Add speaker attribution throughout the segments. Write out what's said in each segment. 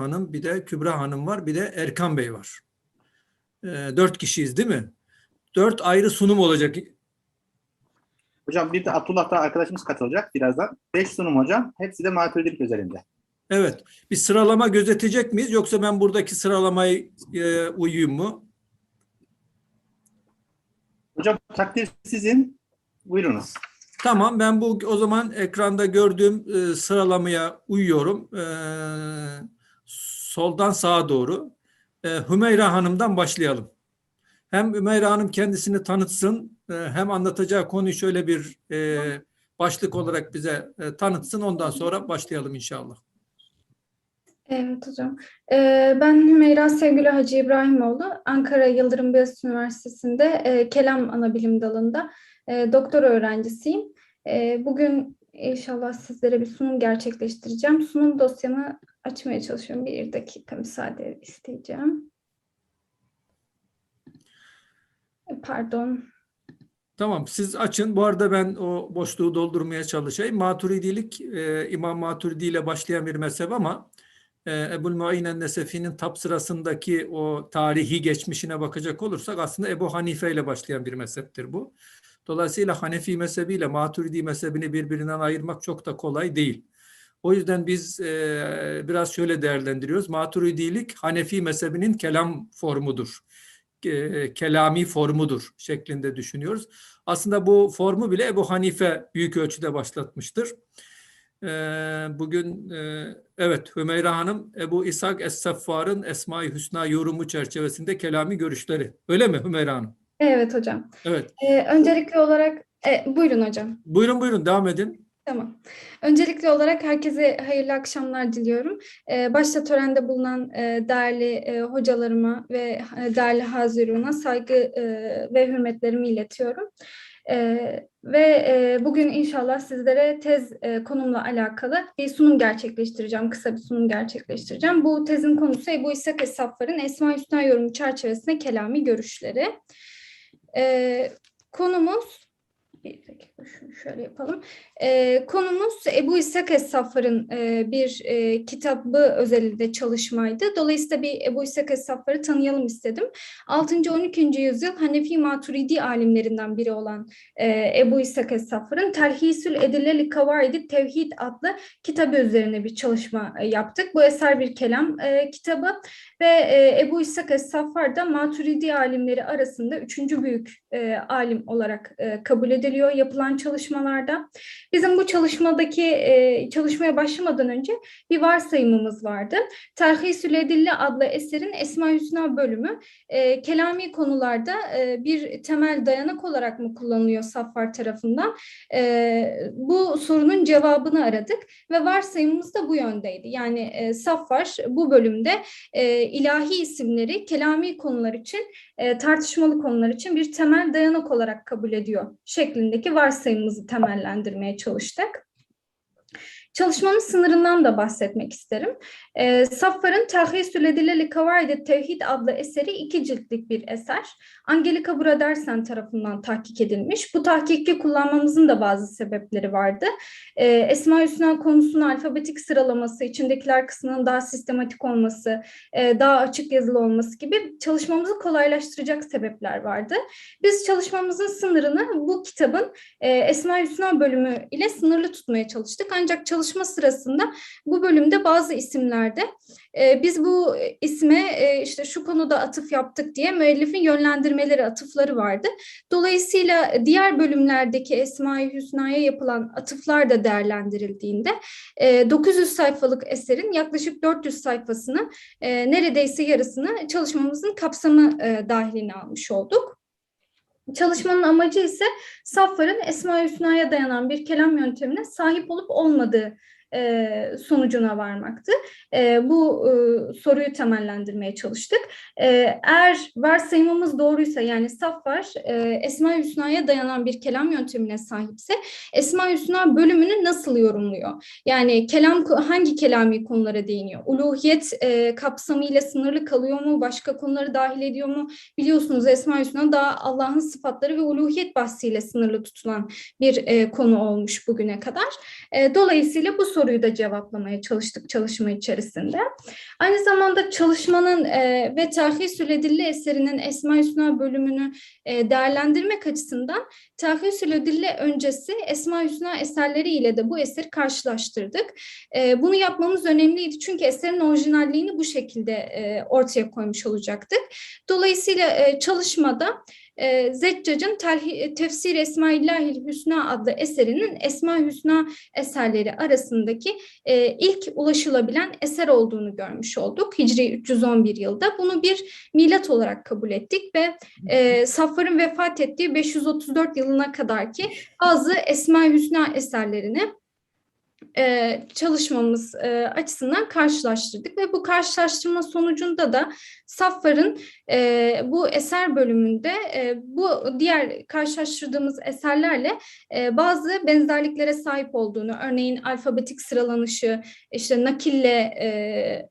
Speaker 1: Hanım, bir de Kübra Hanım var, bir de Erkan Bey var. Ee, dört kişiyiz değil mi? Dört ayrı sunum olacak.
Speaker 2: Hocam bir de Abdullah da arkadaşımız katılacak birazdan. Beş sunum hocam. Hepsi de maturidilik özelinde.
Speaker 1: Evet. Bir sıralama gözetecek miyiz yoksa ben buradaki sıralamayı e, uyuyayım mı?
Speaker 2: Hocam takdir sizin. Buyurunuz.
Speaker 1: Tamam ben bu o zaman ekranda gördüğüm e, sıralamaya uyuyorum. E, soldan sağa doğru. E, Hümeyra Hanım'dan başlayalım. Hem Hümeyra Hanım kendisini tanıtsın e, hem anlatacağı konuyu şöyle bir e, başlık olarak bize e, tanıtsın. Ondan sonra başlayalım inşallah.
Speaker 3: Evet hocam. Ee, ben Hümeyra Sevgili Hacı İbrahimoğlu. Ankara Yıldırım Beyazıt Üniversitesi'nde e, Kelam Anabilim dalında e, doktora öğrencisiyim. E, bugün inşallah sizlere bir sunum gerçekleştireceğim. Sunum dosyamı açmaya çalışıyorum. Bir dakika müsaade isteyeceğim. E, Pardon.
Speaker 1: Tamam siz açın. Bu arada ben o boşluğu doldurmaya çalışayım. Maturidilik e, İmam Maturidi ile başlayan bir mezhep ama e, Ebul Muayyen Nesefi'nin tap sırasındaki o tarihi geçmişine bakacak olursak aslında Ebu Hanife ile başlayan bir mezheptir bu. Dolayısıyla Hanefi mezhebi ile Maturidi mezhebini birbirinden ayırmak çok da kolay değil. O yüzden biz e, biraz şöyle değerlendiriyoruz. Maturidilik Hanefi mezhebinin kelam formudur e, kelami formudur şeklinde düşünüyoruz. Aslında bu formu bile Ebu Hanife büyük ölçüde başlatmıştır. E, bugün e, evet Hümeyra Hanım Ebu İshak Es-Saffar'ın Esma-i Hüsna yorumu çerçevesinde kelami görüşleri. Öyle mi Hümeyra Hanım?
Speaker 3: Evet hocam.
Speaker 1: Evet.
Speaker 3: Ee, öncelikli olarak e, buyurun hocam.
Speaker 1: Buyurun buyurun devam edin.
Speaker 3: Tamam. Öncelikli olarak herkese hayırlı akşamlar diliyorum. Ee, başta törende bulunan e, değerli e, hocalarıma ve e, değerli haziruna saygı e, ve hürmetlerimi iletiyorum. E, ve e, bugün inşallah sizlere tez e, konumla alakalı bir sunum gerçekleştireceğim. Kısa bir sunum gerçekleştireceğim. Bu tezin konusu Ebu İshak Es-Saffar'ın Esma-i Hüsna yorumu çerçevesinde kelami görüşleri. Konumuz bir dakika şunu şöyle yapalım. Ee, konumuz Ebu İshak Es-Saffar'ın e, bir e, kitabı özelinde çalışmaydı. Dolayısıyla bir Ebu İshak Es-Saffar'ı tanıyalım istedim. 6. 12. yüzyıl Hanefi Maturidi alimlerinden biri olan e, Ebu İshak Es-Saffar'ın Terhisül Edilleli Kavaidi Tevhid adlı kitabı üzerine bir çalışma e, yaptık. Bu eser bir kelam e, kitabı ve e, Ebu İshak Es-Saffar da Maturidi alimleri arasında üçüncü büyük e, alim olarak e, kabul ediliyor yapılan çalışmalarda. Bizim bu çalışmadaki e, çalışmaya başlamadan önce bir varsayımımız vardı. Terhisül adlı eserin Esma Hüsna bölümü e, kelami konularda e, bir temel dayanak olarak mı kullanılıyor Saffar tarafından? E, bu sorunun cevabını aradık ve varsayımımız da bu yöndeydi. Yani e, Saffar bu bölümde e, ilahi isimleri kelami konular için e, tartışmalı konular için bir temel dayanak olarak kabul ediyor şeklindeki varsayımımızı temellendirmeye çalıştık. Çalışmanın sınırından da bahsetmek isterim. E, Saffar'ın Tahrisül Edilleli Kavaide Tevhid adlı eseri iki ciltlik bir eser. Angelika Bradersen tarafından tahkik edilmiş. Bu tahkiki kullanmamızın da bazı sebepleri vardı. E, Esma Hüsna konusunun alfabetik sıralaması, içindekiler kısmının daha sistematik olması, e, daha açık yazılı olması gibi çalışmamızı kolaylaştıracak sebepler vardı. Biz çalışmamızın sınırını bu kitabın e, Esma Hüsna bölümü ile sınırlı tutmaya çalıştık. Ancak çalışma sırasında bu bölümde bazı isimlerde e, biz bu isme e, işte şu konuda atıf yaptık diye müellifin yönlendirmeleri, atıfları vardı. Dolayısıyla diğer bölümlerdeki Esma-i Hüsna'ya yapılan atıflar da değerlendirildiğinde e, 900 sayfalık eserin yaklaşık 400 sayfasını e, neredeyse yarısını çalışmamızın kapsamı e, dahiline almış olduk. Çalışmanın amacı ise Saffar'ın Esma-i Hüsna'ya dayanan bir kelam yöntemine sahip olup olmadığı e, sonucuna varmaktı. E, bu e, soruyu temellendirmeye çalıştık. E, eğer varsayımımız doğruysa yani Saffar e, Esma-i Hüsna'ya dayanan bir kelam yöntemine sahipse Esma-i Hüsna bölümünü nasıl yorumluyor? Yani kelam hangi kelami konulara değiniyor? Uluhiyet e, kapsamıyla sınırlı kalıyor mu? Başka konuları dahil ediyor mu? Biliyorsunuz Esma-i Hüsna daha Allah'ın sıfatları ve uluhiyet bahsiyle sınırlı tutulan bir e, konu olmuş bugüne kadar. E, dolayısıyla bu soru soruyu da cevaplamaya çalıştık çalışma içerisinde. Aynı zamanda çalışmanın e, ve Üledilli eserinin Esma Hüsna bölümünü e, değerlendirmek açısından Üledilli öncesi Esma Hüsna eserleri ile de bu eseri karşılaştırdık. E, bunu yapmamız önemliydi çünkü eserin orijinalliğini bu şekilde e, ortaya koymuş olacaktık. Dolayısıyla e, çalışmada e, Zeccac'ın Telhi- Tefsir Esmaillahil Hüsna adlı eserinin Esma Hüsna eserleri arasındaki e, ilk ulaşılabilen eser olduğunu görmüş olduk. Hicri 311 yılda. Bunu bir milat olarak kabul ettik ve e, vefat ettiği 534 yılına kadar ki bazı Esma Hüsna eserlerini e, çalışmamız e, açısından karşılaştırdık. Ve bu karşılaştırma sonucunda da Saffar'ın e, bu eser bölümünde e, bu diğer karşılaştırdığımız eserlerle e, bazı benzerliklere sahip olduğunu, örneğin alfabetik sıralanışı, işte nakille e,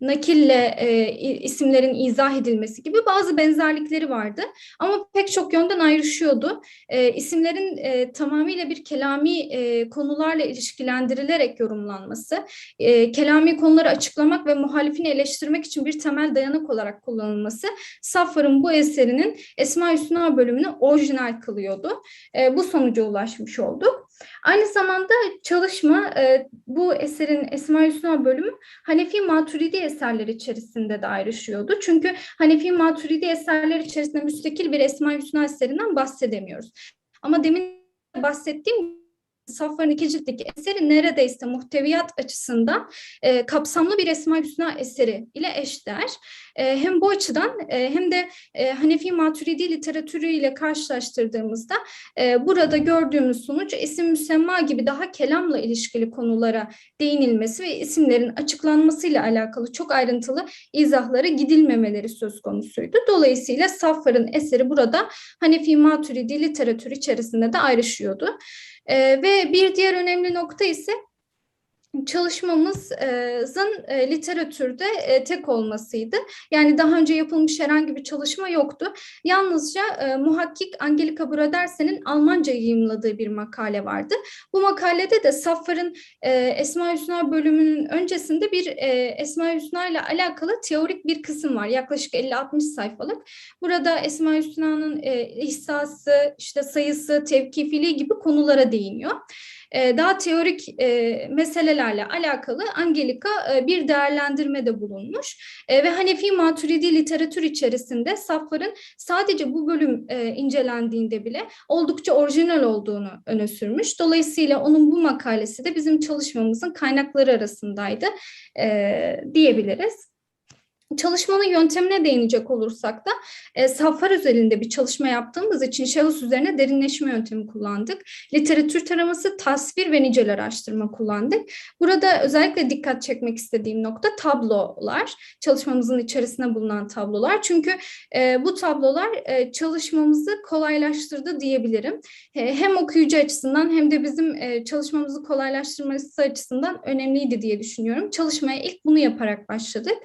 Speaker 3: nakille e, isimlerin izah edilmesi gibi bazı benzerlikleri vardı. Ama pek çok yönden ayrışıyordu. E, isimlerin e, tamamıyla bir kelami e, konularla ilişkilendirilerek yorumlanması, e, kelami konuları açıklamak ve muhalifini eleştirmek için bir temel dayanak olarak kullanılması Saffar'ın bu eserinin Esma Hüsna bölümünü orijinal kılıyordu. E, bu sonuca ulaşmış olduk. Aynı zamanda çalışma e, bu eserin Esma Hüsna bölümü Hanefi Maturidi eserleri içerisinde de ayrışıyordu. Çünkü Hanefi Maturidi eserleri içerisinde müstakil bir Esma Hüsna eserinden bahsedemiyoruz. Ama demin bahsettiğim Safvar'ın iki ciltlik eseri neredeyse muhteviyat açısından e, kapsamlı bir Esma Hüsna eseri ile eşdeğer. E, hem bu açıdan e, hem de e, Hanefi Maturidi literatürüyle karşılaştırdığımızda e, burada gördüğümüz sonuç isim müsemma gibi daha kelamla ilişkili konulara değinilmesi ve isimlerin açıklanmasıyla alakalı çok ayrıntılı izahlara gidilmemeleri söz konusuydu. Dolayısıyla Saffar'ın eseri burada Hanefi Maturidi literatürü içerisinde de ayrışıyordu. Ee, ve bir diğer önemli nokta ise çalışmamızın e, literatürde e, tek olmasıydı. Yani daha önce yapılmış herhangi bir çalışma yoktu. Yalnızca e, muhakkik Angelika Brodersen'in Almanca yayımladığı bir makale vardı. Bu makalede de Saffar'ın Esma Hüsna bölümünün öncesinde bir Esma Hüsna ile alakalı teorik bir kısım var. Yaklaşık 50-60 sayfalık. Burada Esma Hüsna'nın ihsası, işte sayısı, tevkifiliği gibi konulara değiniyor. E, daha teorik e, meselelerle alakalı Angelika e, bir değerlendirmede bulunmuş E, ve Hanefi Maturidi literatür içerisinde safların sadece bu bölüm e, incelendiğinde bile oldukça orijinal olduğunu öne sürmüş. Dolayısıyla onun bu makalesi de bizim çalışmamızın kaynakları arasındaydı diyebiliriz. Çalışmanın yöntemine değinecek olursak da e, saflar üzerinde bir çalışma yaptığımız için şahıs üzerine derinleşme yöntemi kullandık. Literatür taraması, tasvir ve nicel araştırma kullandık. Burada özellikle dikkat çekmek istediğim nokta tablolar. Çalışmamızın içerisinde bulunan tablolar. Çünkü e, bu tablolar e, çalışmamızı kolaylaştırdı diyebilirim. E, hem okuyucu açısından hem de bizim e, çalışmamızı kolaylaştırması açısından önemliydi diye düşünüyorum. Çalışmaya ilk bunu yaparak başladık.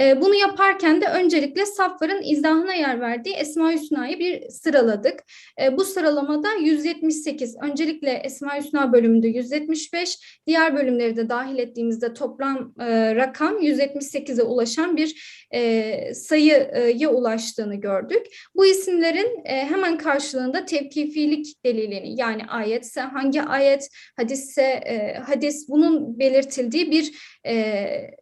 Speaker 3: E, bunu yaparken de öncelikle Safvar'ın izahına yer verdiği Esma Hüsna'yı bir sıraladık. E, bu sıralamada 178, öncelikle Esma Hüsna bölümünde 175, diğer bölümleri de dahil ettiğimizde toplam e, rakam 178'e ulaşan bir e, sayıya ulaştığını gördük. Bu isimlerin e, hemen karşılığında tevkifilik delilini yani ayetse hangi ayet, hadisse hadis bunun belirtildiği bir e,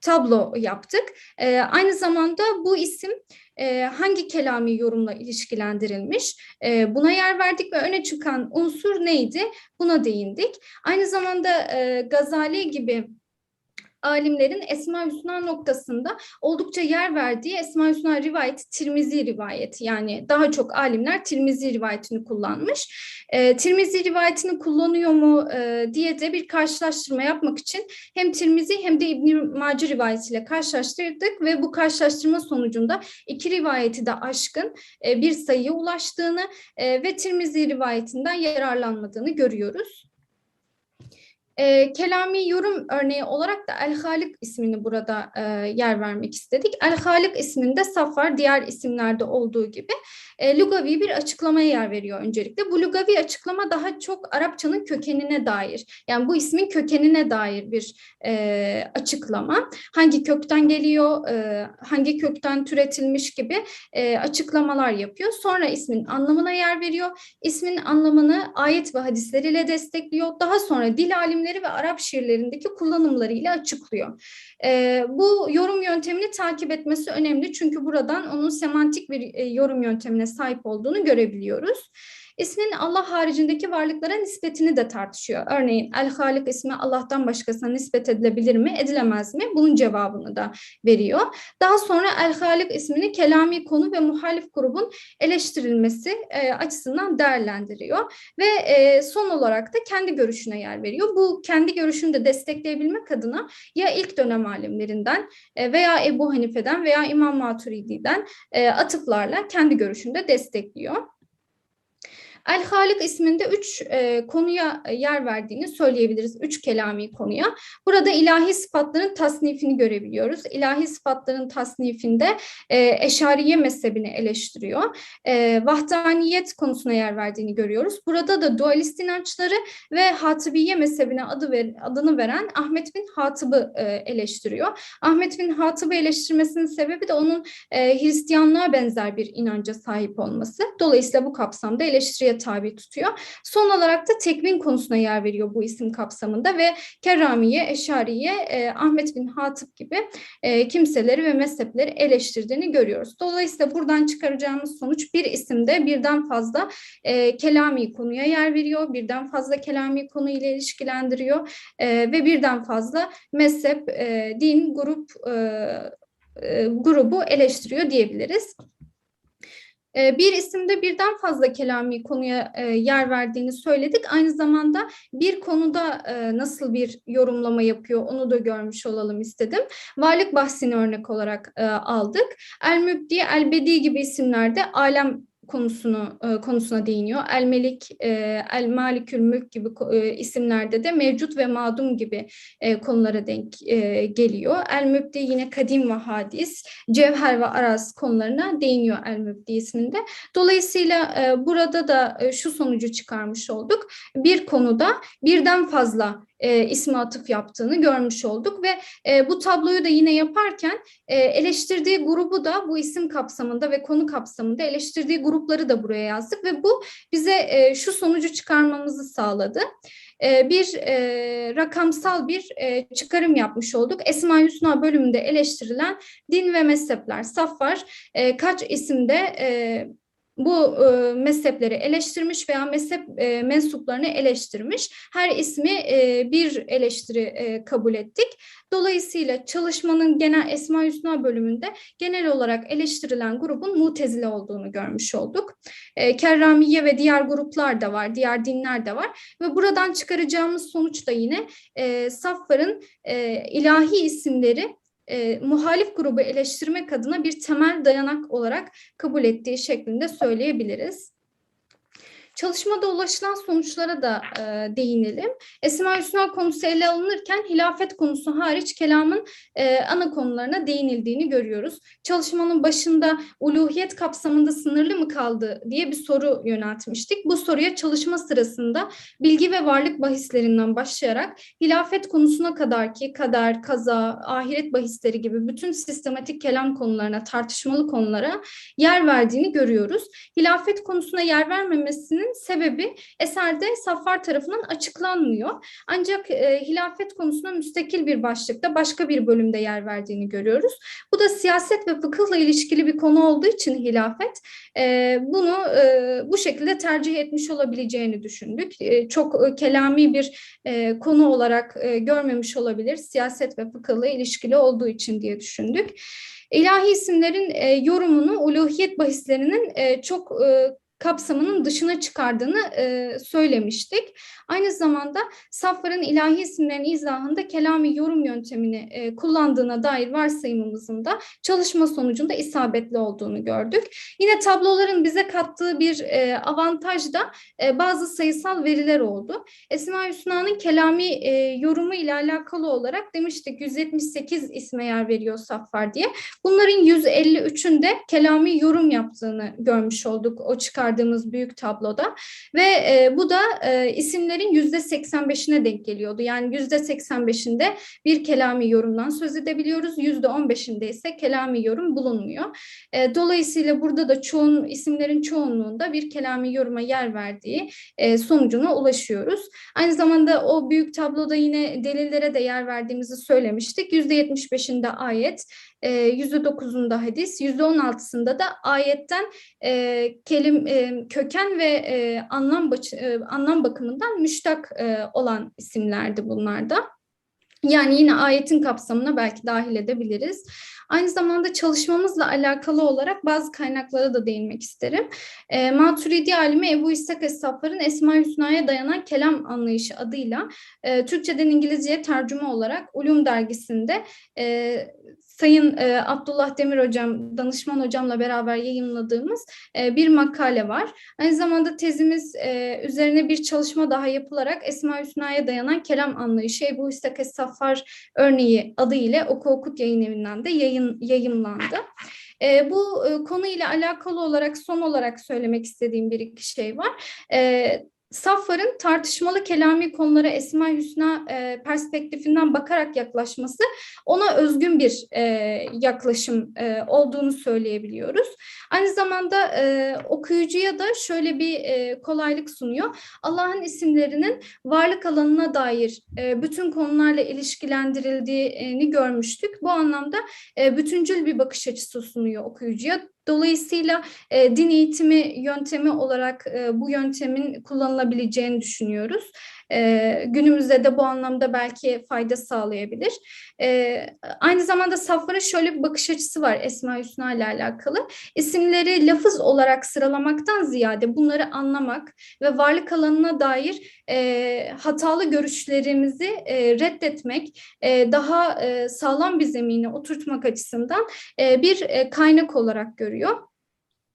Speaker 3: tablo yaptık. E, aynı zamanda bu isim e, hangi kelami yorumla ilişkilendirilmiş e, buna yer verdik ve öne çıkan unsur neydi buna değindik. Aynı zamanda e, Gazali gibi alimlerin Esma Hüsna noktasında oldukça yer verdiği Esma Hüsna rivayeti Tirmizi rivayeti yani daha çok alimler Tirmizi rivayetini kullanmış. E, Tirmizi rivayetini kullanıyor mu e, diye de bir karşılaştırma yapmak için hem Tirmizi hem de İbn Mace rivayetiyle karşılaştırdık ve bu karşılaştırma sonucunda iki rivayeti de aşkın e, bir sayıya ulaştığını e, ve Tirmizi rivayetinden yararlanmadığını görüyoruz. E, kelami yorum örneği olarak da El-Halik ismini burada e, yer vermek istedik. El-Halik isminde Safar diğer isimlerde olduğu gibi e, lugavi bir açıklamaya yer veriyor öncelikle. Bu lugavi açıklama daha çok Arapçanın kökenine dair, yani bu ismin kökenine dair bir e, açıklama. Hangi kökten geliyor, e, hangi kökten türetilmiş gibi e, açıklamalar yapıyor. Sonra ismin anlamına yer veriyor. İsmin anlamını ayet ve hadisleriyle destekliyor. Daha sonra dil alimleri ve Arap şiirlerindeki kullanımlarıyla açıklıyor. E, bu yorum yöntemini takip etmesi önemli çünkü buradan onun semantik bir e, yorum yöntemine sahip olduğunu görebiliyoruz. İsmin Allah haricindeki varlıklara nispetini de tartışıyor. Örneğin El-Halik ismi Allah'tan başkasına nispet edilebilir mi, edilemez mi? Bunun cevabını da veriyor. Daha sonra El-Halik ismini kelami konu ve muhalif grubun eleştirilmesi e, açısından değerlendiriyor. Ve e, son olarak da kendi görüşüne yer veriyor. Bu kendi görüşünü de destekleyebilmek adına ya ilk dönem alimlerinden e, veya Ebu Hanife'den veya İmam Maturidi'den e, atıflarla kendi görüşünü de destekliyor. El-Halik isminde üç e, konuya yer verdiğini söyleyebiliriz. Üç kelami konuya. Burada ilahi sıfatların tasnifini görebiliyoruz. İlahi sıfatların tasnifinde e, Eşariye mezhebini eleştiriyor. E, vahdaniyet konusuna yer verdiğini görüyoruz. Burada da dualist inançları ve Hatibiye mezhebine adı ver, adını veren Ahmet bin Hatıb'ı e, eleştiriyor. Ahmet bin Hatıb'ı eleştirmesinin sebebi de onun e, Hristiyanlığa benzer bir inanca sahip olması. Dolayısıyla bu kapsamda eleştiriye tabi tutuyor. Son olarak da tekvin konusuna yer veriyor bu isim kapsamında ve Kerramiye, Eşariye, e, Ahmet bin Hatip gibi e, kimseleri ve mezhepleri eleştirdiğini görüyoruz. Dolayısıyla buradan çıkaracağımız sonuç bir isimde birden fazla e, kelami konuya yer veriyor, birden fazla kelami konu ile ilişkilendiriyor e, ve birden fazla mezhep, e, din, grup e, e, grubu eleştiriyor diyebiliriz. E, Bir isimde birden fazla kelami konuya e, yer verdiğini söyledik. Aynı zamanda bir konuda e, nasıl bir yorumlama yapıyor onu da görmüş olalım istedim. Varlık bahsini örnek olarak e, aldık. El-Mübdi, El-Bedi gibi isimlerde alem konusunu e, konusuna değiniyor. El Melik, e, El Malikül Mülk gibi e, isimlerde de mevcut ve madum gibi e, konulara denk e, geliyor. El Mübdi yine kadim ve hadis, cevher ve araz konularına değiniyor El Mübdi isminde. Dolayısıyla e, burada da e, şu sonucu çıkarmış olduk. Bir konuda birden fazla e, ismi atıf yaptığını görmüş olduk ve e, bu tabloyu da yine yaparken e, eleştirdiği grubu da bu isim kapsamında ve konu kapsamında eleştirdiği grupları da buraya yazdık ve bu bize e, şu sonucu çıkarmamızı sağladı. E, bir e, rakamsal bir e, çıkarım yapmış olduk. Esma Hüsna bölümünde eleştirilen din ve mezhepler saf var. E, kaç isimde e, bu e, mezhepleri eleştirmiş veya mezhep e, mensuplarını eleştirmiş. Her ismi e, bir eleştiri e, kabul ettik. Dolayısıyla çalışmanın genel Esma Hüsna bölümünde genel olarak eleştirilen grubun mutezile olduğunu görmüş olduk. E, Kerramiye ve diğer gruplar da var, diğer dinler de var ve buradan çıkaracağımız sonuç da yine e, Saffar'ın e, ilahi isimleri e, muhalif grubu eleştirmek adına bir temel dayanak olarak kabul ettiği şeklinde söyleyebiliriz. Çalışmada ulaşılan sonuçlara da e, değinelim. Esma Hüsna konusu ele alınırken hilafet konusu hariç kelamın e, ana konularına değinildiğini görüyoruz. Çalışmanın başında uluhiyet kapsamında sınırlı mı kaldı diye bir soru yöneltmiştik. Bu soruya çalışma sırasında bilgi ve varlık bahislerinden başlayarak hilafet konusuna kadar ki kader, kaza, ahiret bahisleri gibi bütün sistematik kelam konularına, tartışmalı konulara yer verdiğini görüyoruz. Hilafet konusuna yer vermemesinin sebebi eserde Saffar tarafından açıklanmıyor. Ancak e, hilafet konusuna müstakil bir başlıkta başka bir bölümde yer verdiğini görüyoruz. Bu da siyaset ve fıkıhla ilişkili bir konu olduğu için hilafet e, bunu e, bu şekilde tercih etmiş olabileceğini düşündük. E, çok e, kelami bir e, konu olarak e, görmemiş olabilir. Siyaset ve fıkıhla ilişkili olduğu için diye düşündük. İlahi isimlerin e, yorumunu uluhiyet bahislerinin e, çok e, kapsamının dışına çıkardığını e, söylemiştik. Aynı zamanda Safvar'ın ilahi isimlerin izahında kelami yorum yöntemini e, kullandığına dair varsayımımızın da çalışma sonucunda isabetli olduğunu gördük. Yine tabloların bize kattığı bir e, avantaj da e, bazı sayısal veriler oldu. Esma-i Hüsna'nın kelami e, yorumu ile alakalı olarak demiştik 178 isme yer veriyor Saffar diye. Bunların 153'ünde kelami yorum yaptığını görmüş olduk o çıkardığımız büyük tabloda ve e, bu da e, isimlerin %85'ine denk geliyordu. Yani %85'inde bir kelami yorumdan söz edebiliyoruz. %15'inde ise kelami yorum bulunmuyor. E, dolayısıyla burada da çoğun isimlerin çoğunluğunda bir kelami yoruma yer verdiği e, sonucuna ulaşıyoruz. Aynı zamanda o büyük tabloda yine delillere de yer verdiğimizi söylemiştik. %75'inde ayet, e, %9'unda hadis, %16'sında da ayetten e, kelim e, köken ve e, anlam e, anlam bakımından müştak e, olan isimlerdi bunlar da. Yani yine ayetin kapsamına belki dahil edebiliriz. Aynı zamanda çalışmamızla alakalı olarak bazı kaynaklara da değinmek isterim. E, Maturidi alimi Ebu İshak Es-Saffar'ın Esma-i Hüsna'ya dayanan kelam anlayışı adıyla e, Türkçeden İngilizceye tercüme olarak Ulum dergisinde e, Sayın e, Abdullah Demir hocam, danışman hocamla beraber yayınladığımız e, bir makale var. Aynı zamanda tezimiz e, üzerine bir çalışma daha yapılarak Esma-i Hüsna'ya dayanan kelam anlayışı Ebu İshak Es-Saffar örneği adı ile Oku Okut yayın evinden de yayın, yayımlandı. E, bu e, konuyla alakalı olarak son olarak söylemek istediğim bir iki şey var. E, Saffar'ın tartışmalı kelami konulara Esma-i Hüsna e, perspektifinden bakarak yaklaşması ona özgün bir e, yaklaşım e, olduğunu söyleyebiliyoruz. Aynı zamanda e, okuyucuya da şöyle bir e, kolaylık sunuyor. Allah'ın isimlerinin varlık alanına dair e, bütün konularla ilişkilendirildiğini görmüştük. Bu anlamda e, bütüncül bir bakış açısı sunuyor okuyucuya. Dolayısıyla e, din eğitimi yöntemi olarak e, bu yöntemin kullanılabileceğini düşünüyoruz. E, günümüzde de bu anlamda belki fayda sağlayabilir. E, aynı zamanda Safvar'ın şöyle bir bakış açısı var Esma Hüsna ile alakalı. İsimleri lafız olarak sıralamaktan ziyade bunları anlamak ve varlık alanına dair e, hatalı görüşlerimizi e, reddetmek, e, daha e, sağlam bir zemine oturtmak açısından e, bir e, kaynak olarak görüyor.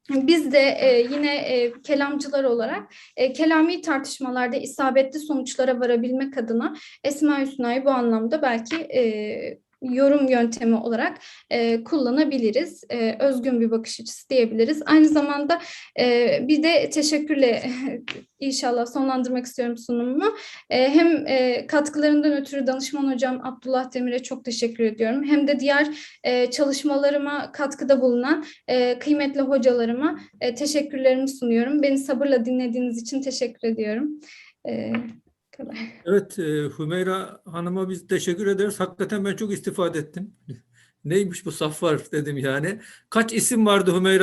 Speaker 3: Biz de e, yine e, kelamcılar olarak e, kelami tartışmalarda isabetli sonuçlara varabilmek adına Esma Hüsna'yı bu anlamda belki e, yorum yöntemi olarak e, kullanabiliriz. E, özgün bir bakış açısı diyebiliriz. Aynı zamanda e, bir de teşekkürle inşallah sonlandırmak istiyorum sunumumu. E, hem e, katkılarından ötürü danışman hocam Abdullah Demir'e çok teşekkür ediyorum. Hem de diğer e, çalışmalarıma katkıda bulunan e, kıymetli hocalarıma e, teşekkürlerimi sunuyorum. Beni sabırla dinlediğiniz için teşekkür ediyorum. E, kadar.
Speaker 1: Evet, e, Hümeyra Hanım'a biz teşekkür ederiz. Hakikaten ben çok istifade ettim. Neymiş bu Saffar dedim yani. Kaç isim vardı Hümeyra